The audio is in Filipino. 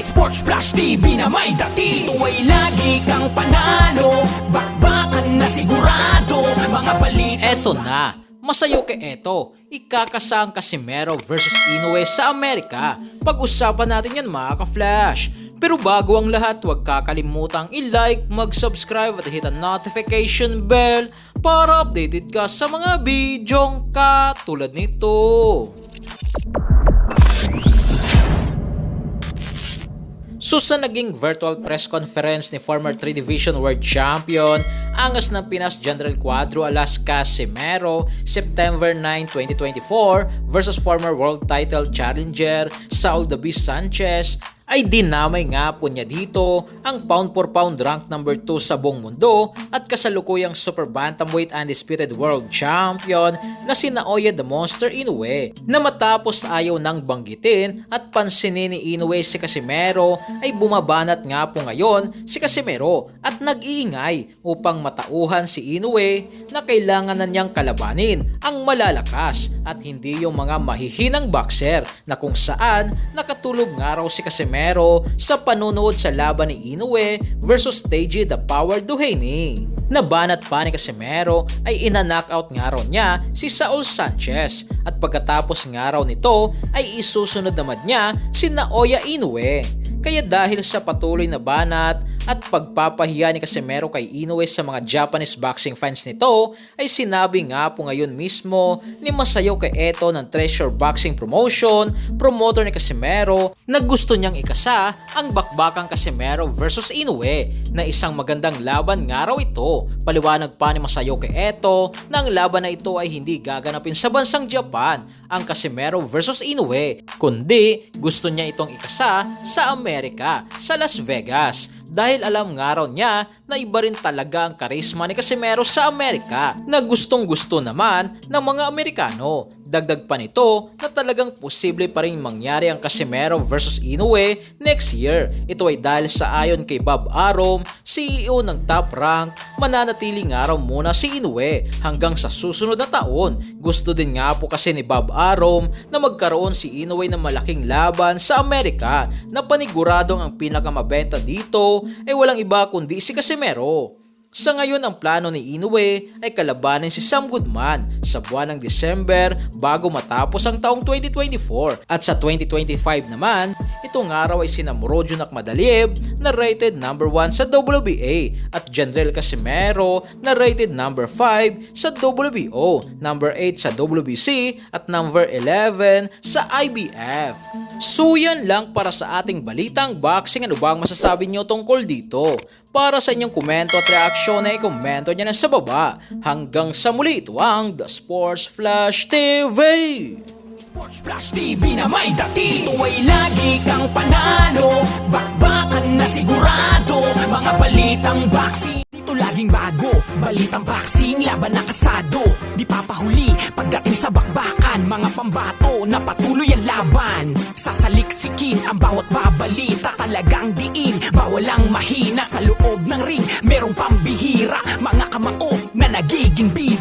Sports Flash TV na may dati Ito lagi kang panalo Bakbakan na sigurado Mga balita Eto na, masayo ke eto. Ikakasang Casimero versus Inoue sa Amerika. Pag-usapan natin yan mga ka-flash. Pero bago ang lahat, huwag kakalimutang i-like, mag-subscribe at hit ang notification bell para updated ka sa mga bidyong katulad nito. So sa naging virtual press conference ni former 3 Division World Champion, angas ng Pinas General Cuadro alas Casimero, September 9, 2024 versus former world title challenger Saul Davis Sanchez, ay dinamay nga po niya dito ang pound for pound rank number 2 sa buong mundo at kasalukuyang super bantamweight undisputed world champion na si Naoya the Monster Inoue na matapos ayaw nang banggitin at pansinin ni Inoue si Casimero ay bumabanat nga po ngayon si Casimero at nag-iingay upang matauhan si Inoue na kailangan na niyang kalabanin ang malalakas at hindi yung mga mahihinang boxer na kung saan nakatulog nga raw si Casimero sa panonood sa laban ni Inoue versus Teji the Power Duhaney. Nabanat pa ni Casimero ay ina-knockout nga raw niya si Saul Sanchez at pagkatapos nga raw nito ay isusunod naman niya si Naoya Inoue. Kaya dahil sa patuloy na banat at pagpapahiya ni Casimero kay Inoue sa mga Japanese boxing fans nito ay sinabi nga po ngayon mismo ni Masayo Eto ng Treasure Boxing Promotion, promoter ni Casimero, na gusto niyang ikasa ang bakbakang Casimero versus Inoue na isang magandang laban nga raw ito. Paliwanag pa ni Masayo Eto na ang laban na ito ay hindi gaganapin sa bansang Japan ang Casimero versus Inoue, kundi gusto niya itong ikasa sa Amerika, sa Las Vegas dahil alam nga raw niya na iba rin talaga ang karisma ni Casimero sa Amerika na gustong gusto naman ng mga Amerikano. Dagdag pa nito na talagang posible pa rin mangyari ang Casimero versus Inoue next year. Ito ay dahil sa ayon kay Bob Arum, CEO ng Top Rank, mananatili nga raw muna si Inoue hanggang sa susunod na taon. Gusto din nga po kasi ni Bob Arum na magkaroon si Inoue ng malaking laban sa Amerika na paniguradong ang pinakamabenta dito ay walang iba kundi si Casimero. Sa ngayon ang plano ni Inoue ay kalabanin si Sam Goodman sa buwan ng December bago matapos ang taong 2024 at sa 2025 naman itong araw ay sina Morojo Nakmadaliev na rated number 1 sa WBA at Jandrel Casimero na rated number 5 sa WBO, number 8 sa WBC at number 11 sa IBF. So yan lang para sa ating balitang boxing. Ano ba ang masasabi nyo tungkol dito? Para sa inyong komento at reaksyon ay komento nyo na sa baba. Hanggang sa muli ito ang The Sports Flash TV! Sports Flash TV na may dati. Ito ay lagi kang panalo. Bakbakan na sigurado. Mga balitang boxing Dito laging bago. Balitang boxing, laban na kasado. Di papahuli pagdating sa bakbakan. Mga pambato na patuloy ang laban. Sasaliksikin ang bawat babalita mahina Sa loob ng ring, merong pambihira Mga kamao na nagiging bida